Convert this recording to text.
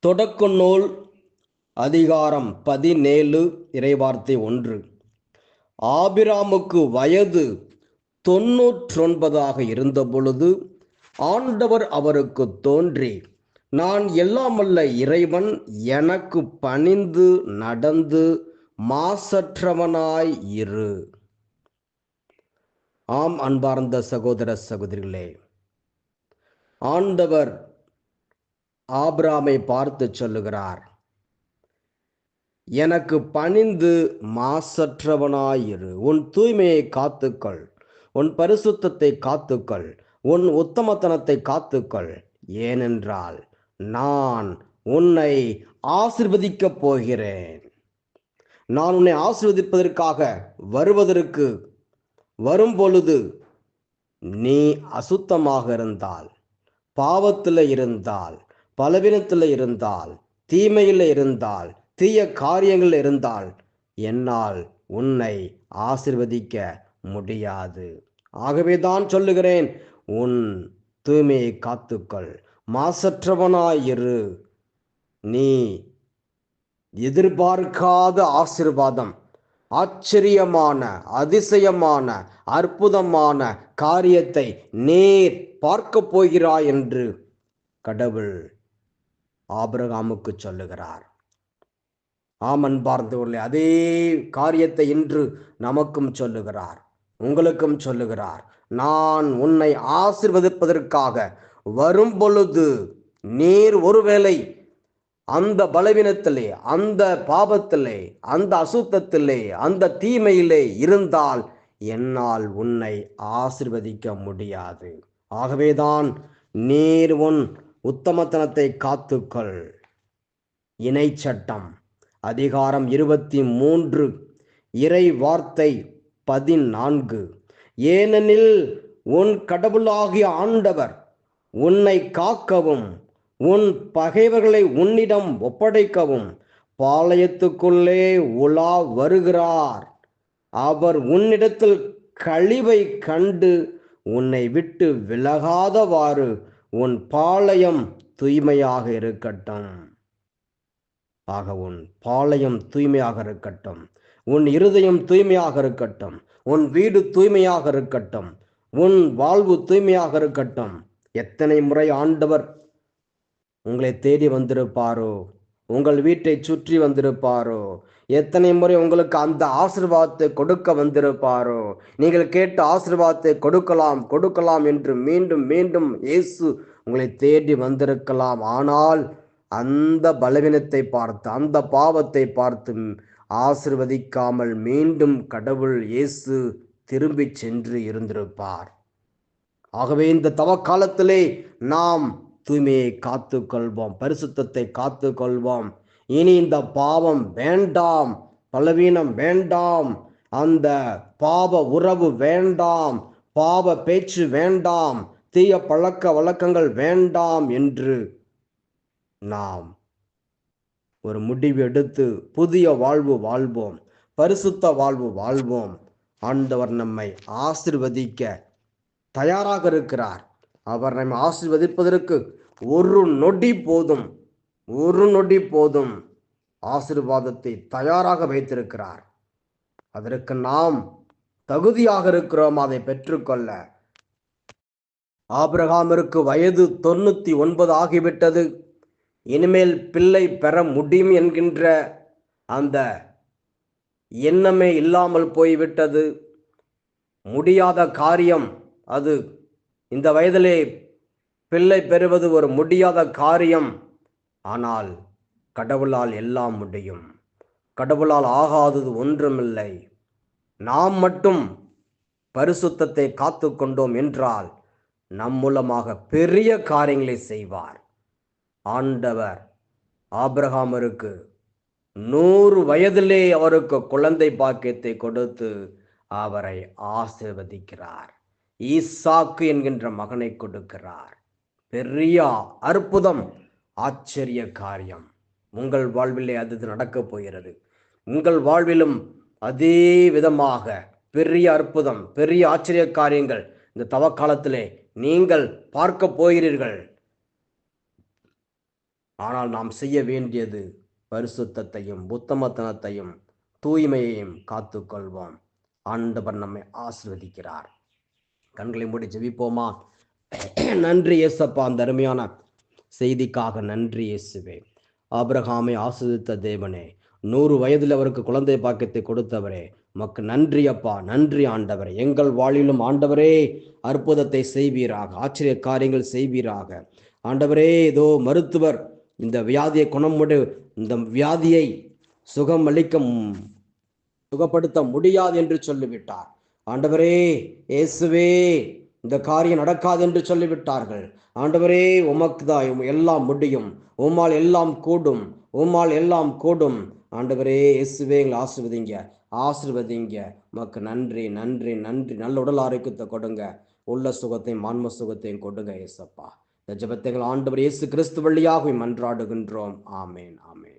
தொடக்க நூல் அதிகாரம் பதினேழு இறைவார்த்தை ஒன்று. ஆபிராமுக்கு வயது தொன்னூற்றொன்பதாக இருந்தபொழுது ஆண்டவர் அவருக்கு தோன்றி நான் எல்லாமல்ல இறைவன் எனக்கு பணிந்து நடந்து மாசற்றவனாய் இரு. ஆம் அன்பார்ந்த சகோதர சகோதரிகளே ஆண்டவர் ஆப்ராமை பார்த்து சொல்லுகிறார் எனக்கு பணிந்து மாசற்றவனாயிரு. உன் தூய்மையை காத்துக்கள். உன் பரிசுத்தத்தை காத்துக்கள். உன் உத்தமத்தனத்தை காத்துக்கள். ஏனென்றால் நான் உன்னை ஆசிர்வதிக்கப் போகிறேன். நான் உன்னை ஆசிர்வதிப்பதற்காக வருவதற்கு வரும் பொழுது நீ அசுத்தமாக இருந்தால் பாவத்தில் இருந்தால் பலவீனத்தில் இருந்தால் தீமையில் இருந்தால் தீய காரியங்கள் இருந்தால் என்னால் உன்னை ஆசிர்வதிக்க முடியாது. ஆகவே தான் சொல்லுகிறேன் உன் தூய்மையை காத்துக்கள். மாசற்றவனாயிரு நீ எதிர்பார்க்காத ஆசிர்வாதம் ஆச்சரியமான அதிசயமான அற்புதமான காரியத்தை நேர் பார்க்க போகிறாய் என்று கடவுள் ஆபிரகாமுக்கு சொல்லுகிறார். ஆமன் பார்த்தவர்களே அதே காரியத்தை இன்று நமக்கும் சொல்லுகிறார். உங்களுக்கும் சொல்லுகிறார். நான் உன்னை ஆசிர்வதிப்பதற்காக வரும் பொழுது நீர் ஒருவேளை அந்த பலவீனத்திலே அந்த பாபத்திலே அந்த அசுத்தத்திலே அந்த தீமையிலே இருந்தால் என்னால் உன்னை ஆசிர்வதிக்க முடியாது. ஆகவேதான் நீர் உன் உத்தமத்தனத்தை காத்துக்கள். இணை சட்டம் அதிகாரம் இருபத்தி மூன்று இறை வார்த்தை பதினான்கு. ஏனெனில் உன் கடவுளாகிய ஆண்டவர் உன்னை காக்கவும் உன் பகைவர்களை உன்னிடம் ஒப்படைக்கவும் பாளையத்துக்குள்ளே உலா வருகிறார். அவர் உன்னிடத்தில் கழிவை கண்டு உன்னை விட்டு விலகாதவாறு உன் பாளையம் தூய்மையாக இருக்கட்டும். ஆக உன் பாளையம் தூய்மையாக இருக்கட்டும். உன் இருதயம் தூய்மையாக இருக்கட்டும். உன் வீடு தூய்மையாக இருக்கட்டும். உன் வாழ்வு தூய்மையாக இருக்கட்டும். எத்தனை முறை ஆண்டவர் உங்களை தேடி வந்திருப்பாரோ? உங்கள் வீட்டை சுற்றி வந்திருப்பாரோ? எத்தனை முறை உங்களுக்கு அந்த ஆசிர்வாதத்தை கொடுக்க வந்திருப்பாரோ? நீங்கள் கேட்டு ஆசிர்வாதத்தை கொடுக்கலாம் கொடுக்கலாம் என்று மீண்டும் மீண்டும் இயேசு உங்களை தேடி வந்திருக்கலாம். ஆனால் அந்த பலவீனத்தை பார்த்து அந்த பாவத்தை பார்த்து ஆசிர்வதிக்காமல் மீண்டும் கடவுள் இயேசு திரும்பி சென்று இருந்திருப்பார். ஆகவே இந்த தவக்காலத்திலே நாம் தூய்மையை காத்து கொள்வோம் பரிசுத்தத்தை காத்து கொள்வோம் இனி இந்த பாவம் வேண்டாம் பலவீனம் வேண்டாம் அந்த பாவ உறவு வேண்டாம் பாவ பேச்சு வேண்டாம் தீய பழக்க வழக்கங்கள் வேண்டாம் என்று நாம் ஒரு முடிவு எடுத்து புதிய வாழ்வு வாழ்வோம் பரிசுத்த வாழ்வு வாழ்வோம். ஆண்டவர் நம்மை ஆசிர்வதிக்க தயாராக இருக்கிறார். அவர் நம்மை ஆசிர்வதிப்பதற்கு ஒரு நொடி போதும் ஒரு நொடி போதும் ஆசிர்வாதத்தை தயாராக வைத்திருக்கிறார். அதற்கு நாம் தகுதியாக இருக்கிறோம் அதை பெற்றுக்கொள்ள. ஆபிரகாமிற்கு வயது தொண்ணூத்தி ஒன்பது ஆகிவிட்டது. இனிமேல் பிள்ளை பெற முடியும் என்கின்ற அந்த எண்ணமே இல்லாமல் போய்விட்டது. முடியாத காரியம் அது இந்த வயதிலே பிள்ளை பெறுவது ஒரு முடியாத காரியம். ஆனால் கடவுளால் எல்லாம் முடியும். கடவுளால் ஆகாதது ஒன்றுமில்லை. நாம் மட்டும் பரிசுத்தத்தை காத்து கொண்டோம் என்றால் நம் மூலமாக பெரிய காரியங்களை செய்வார். ஆண்டவர் ஆபிரகாமருக்கு நூறு வயதிலே அவருக்கு குழந்தை பாக்கியத்தை கொடுத்து அவரை ஆசிர்வதிக்கிறார். ஈசாக்கு என்கின்ற மகனை கொடுக்கிறார். பெரிய அற்புதம் ஆச்சரிய காரியம். உங்கள் வாழ்விலே அது நடக்கப் போகிறது. உங்கள் வாழ்விலும் அதே விதமாக பெரிய அற்புதம் பெரிய ஆச்சரிய காரியங்கள் இந்த தவக்காலத்திலே நீங்கள் பார்க்க போகிறீர்கள். ஆனால் நாம் செய்ய வேண்டியது பரிசுத்தத்தையும் புத்தமத்தனத்தையும் தூய்மையையும் காத்துக்கொள்வோம் ஆண்டவர் நம்மை ஆசிர்வதிக்கிறார். கண்களை மூடி ஜெபிப்போமா? நன்றி இயேசப்பா அந்த அருமையான செய்திக்காக நன்றி இயேசுவே. ஆபிரகாமை ஆசிரித்த தேவனே நூறு வயதில் அவருக்கு குழந்தை பாக்கியத்தை கொடுத்தவரே மக்கு நன்றி அப்பா நன்றி ஆண்டவரே. எங்கள் வாழிலும் ஆண்டவரே அற்புதத்தை செய்வீராக ஆச்சரிய காரியங்கள் செய்வீராக. ஆண்டவரே ஏதோ மருத்துவர் இந்த வியாதியை குணமுடி இந்த வியாதியை சுகம் அளிக்க சுகப்படுத்த முடியாது என்று சொல்லிவிட்டார். ஆண்டவரே இயேசுவே இந்த காரியம் நடக்காது என்று சொல்லிவிட்டார்கள். ஆண்டவரே உமக்கு தான் எல்லாம் முடியும். உம்மால் எல்லாம் கூடும். உம்மால் எல்லாம் கூடும். ஆண்டவரே இயேசுவே எங்களை ஆசிர்வதிங்க. ஆசிர்வதிங்க. உமக்கு நன்றி நன்றி நன்றி. நல்ல உடல் ஆரோக்கியத்தை கொடுங்க. உள்ள சுகத்தையும் ஆன்ம சுகத்தையும் கொடுங்க இயேசப்பா. இந்த ஜபத்தைகள் ஆண்டவர் இயேசு கிறிஸ்து வழியாக மன்றாடுகின்றோம். ஆமேன் ஆமேன்.